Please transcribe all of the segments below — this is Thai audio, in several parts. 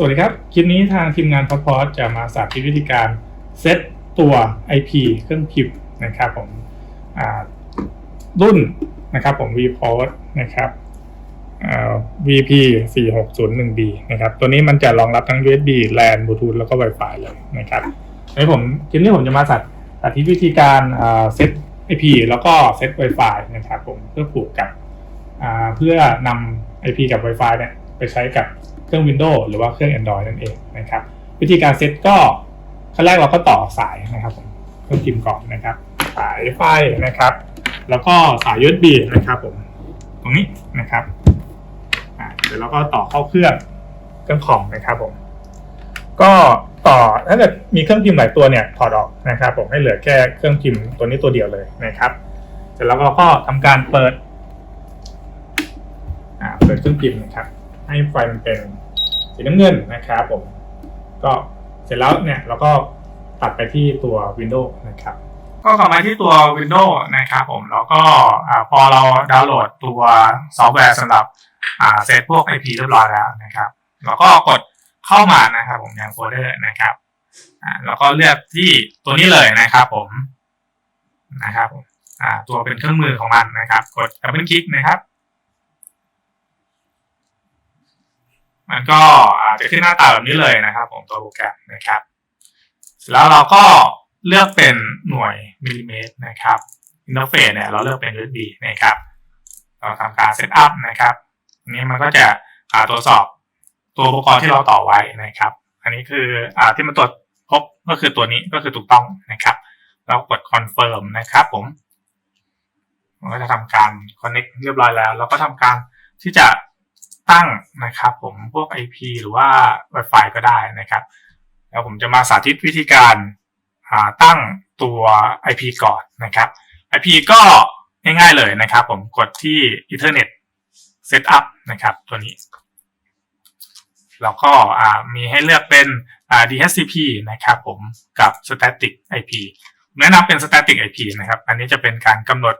สวัสดีครับ คลิปนี้ทางทีมงานพอพอจะมาสาธิตวิธีการเซตตัว IP เครื่องพิมพ์นะครับผมรุ่นนะครับผม vPort นะครับอ่า VP 4601B นะครับ ตัวนี้มันจะรองรับทั้ง USB LAN Bluetooth แล้วก็ Wi-Fi เลยนะครับในผมคลิปนี้ผมจะมาสาธิตวิธีการเซต IP แล้วก็เซต Wi-Fi นะครับผมเพื่อผูกกับเพื่อนำ IP กับ Wi-Fi เนี่ยไปใช้กับ เครื่อง Windows หรือว่าเครื่อง Android นั่นเองนะครับ วิธีการเซตก็ขั้นแรกเราก็ต่อสายนะครับผมเครื่องพิมพ์ก่อนนะครับ สายไฟนะครับ แล้วก็สาย USB นะครับผมตรงนี้นะครับเดี๋ยวเราก็ต่อเข้าเครื่องเครื่องคอมนะครับผม ก็ต่อถ้าเกิดมีเครื่องพิมพ์หลายตัวเนี่ยถอดออกนะครับ ผมให้เหลือแค่เครื่องพิมพ์ตัวนี้ตัวเดียวเลยนะครับเสร็จแล้วเราก็ทำการเปิดอ่าเปิดเครื่องพิมพ์นะครับ ให้ไฟมันเป็นสีน้ำเงินนะครับผมก็เสร็จแล้วเนี่ยเราก็ตัดไปที่ตัว Windows นะครับ ก็กลับมาที่ตัว Windows นะครับผมแล้วก็พอเราดาวน์โหลดตัวซอฟต์แวร์สำหรับเซตพวก IP เรียบร้อยแล้วนะครับเราก็กดเข้ามานะครับผมอย่างโฟลเดอร์นะครับแล้วก็เลือกที่ตัวนี้เลยนะครับผมนะครับผมตัวเป็นเครื่องมือของมันนะครับ กดดับเบิลคลิกนะครับ มันก็อาจจะขึ้นหน้าตาแบบนี้เลยนะครับผมตัวโปรแกรมนะครับเสร็จแล้วเราก็เลือกเป็นหน่วยมิลลิเมตรนะครับอินเทอร์เฟซเนี่ยเราเลือกเป็น USB นะครับเราทำการเซตอัพนะครับอันนี้มันก็จะตรวจสอบตัวอุปกรณ์ที่เราต่อไว้นะครับ อันนี้คืออ่าที่มันตรวจพบก็คือตัวนี้ก็คือถูกต้องนะครับ เรากดคอนเฟิร์มนะครับผมมันก็จะทำการ connect เรียบร้อยแล้วแล้วก็ทำการที่จะ ตั้งนะครับ ผมพวก IP หรือว่า Wi-Fi ก็ได้นะครับแล้วผมจะมาสาธิตวิธีการาตั้งตัว IP ก่อนนะครับ IP ก็ง่ายๆเลยนะครับ ผมกดที่ Ethernet Setup นะครับ ตัวนี้ แล้วก็มีให้เลือกเป็น DHCP นะครับผมกับ Static IP แนะนำเป็น Static IP นะครับ อันนี้จะเป็นการกำหนด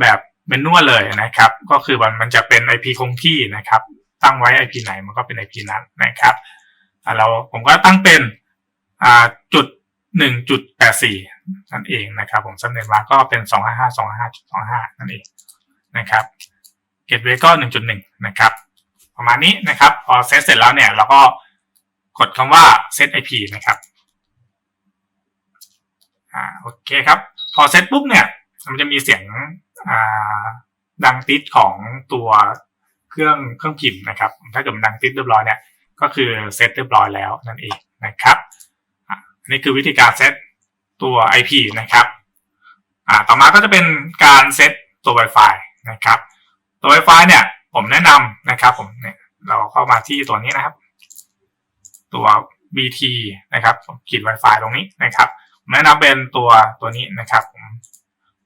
แบบ เมนนวลเลยนะครับ ก็คือมันมันจะเป็น IP คงที่นะครับ ตั้งไว้ IP ไหนมันก็เป็น IP นั้นนะครับเราผมก็ตั้งเป็นอ่าจุดหนึ่งจุดแปดสี่นั่นเองนะครับ ผมสำเร็จมาก็เป็นสองห้าห้าสองห้าจุดสองห้านั่นเองนะครับเกตเวก็หนึ่งจุดหนึ่งนะครับ ประมาณนี้นะครับ พอเซตเสร็จแล้วเนี่ยเราก็กดคำว่า set IP นะครับอ่าโอเคครับ พอเซตปุ๊บเนี่ย มันจะมีเสียง ดังติดของตัวเครื่องเครื่องพิมพ์นะครับ ถ้าเกิดมันดังติดเรียบร้อยเนี่ยก็คือเซตเรียบร้อยแล้วนั่นเองนะครับอันนี้คือวิธีการเซตตัว IP นะครับต่อมาก็จะเป็นการเซตตัว Wi-Fi นะครับ ตัว Wi-Fi เนี่ยผมแนะนำนะครับผมเนี่ยเราเข้ามาที่ตัวนี้นะครับ ตัว BT นะครับผมขีด Wi-Fi ตรงนี้นะครับผมแนะนำเป็นตัวตัวนี้นะครับผม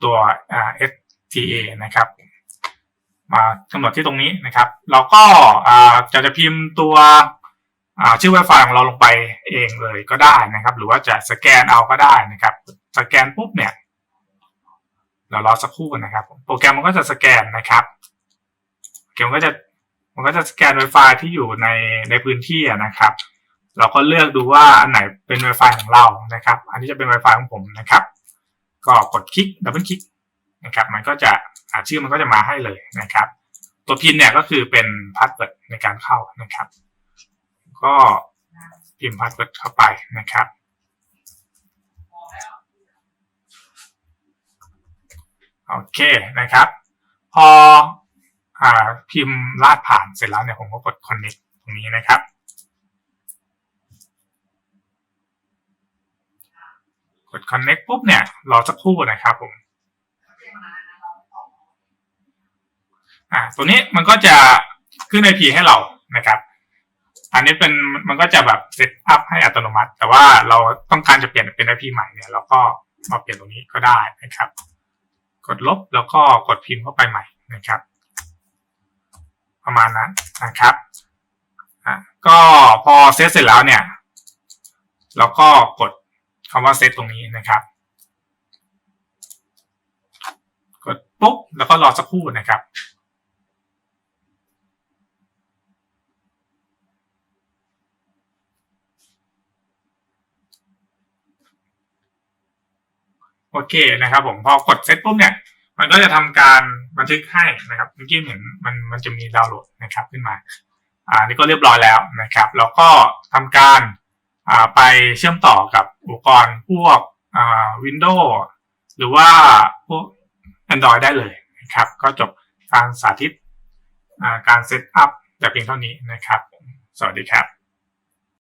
ตัวอ่ TA นะครับมากำหนดที่ตรงนี้นะครับ เราก็อาจะจะพิมพ์ตัวอ่าชื่อ Wi-Fi ของเราลงไปเองเลยก็ได้นะครับ หรือว่าจะสแกนเอาก็ได้นะครับ สแกนปุ๊บเนี่ยเรารอสักครู่นะครับ โปรแกรมมันก็จะสแกนนะครับโปรแกรมก็จะมันก็จะสแกน Wi-Fi ที่อยู่ในในพื้นที่นะครับ เราก็เลือกดูว่าอันไหนเป็น Wi-Fi ของเรานะครับ อันนี้จะเป็น Wi-Fi ของผมนะครับ ก็กดคลิกดับเบิลคลิก นะครับมันก็จะอาชื่อมันก็จะมาให้เลยนะครับ ตัวพินเนี่ยก็คือเป็นพาสเวิร์ดในการเข้านะครับ ก็พิมพ์พาสเวิร์ดเข้าไปนะครับโอเคนะครับ พออ่าพิมพ์ลาดผ่านเสร็จแล้วเนี่ยผมก็กด connect ตรงนี้นะครับกด connect ปุ๊บเนี่ยรอสักครู่นะครับผม อ่าตัวนี้มันก็จะขึ้น IP ให้เรานะครับ อันนี้เป็นมันก็จะแบบเซตอัพให้อัตโนมัติ แต่ว่าเราต้องการจะเปลี่ยนเป็น IP ใหม่เนี่ยเราก็มาเปลี่ยนตรงนี้ก็ได้นะครับ กดลบแล้วก็กดพิมพ์เข้าไปใหม่นะครับ ประมาณนั้นนะครับอะก็พอเซตเสร็จแล้วเนี่ย เราก็กดคำว่าเซตตรงนี้นะครับกดปุ๊บแล้วก็รอสักครู่นะครับ โอเคนะครับ ผมพอกดเซตปุ๊บเนี่ย มันก็จะทำการบันทึกให้นะครับเมื่อกี้เห็นมันมันจะมีดาวน์โหลดนะครับขึ้นมาอ่านี่ก็เรียบร้อยแล้วนะครับ แล้วก็ทำการอ่าไปเชื่อมต่อกับอุปกรณ์พวกอ่า Windows หรือว่าพวก Android ได้เลยนะครับ ก็จบการสาธิตอ่าการเซตอัพแต่เพียงเท่านี้นะครับ สวัสดีครับ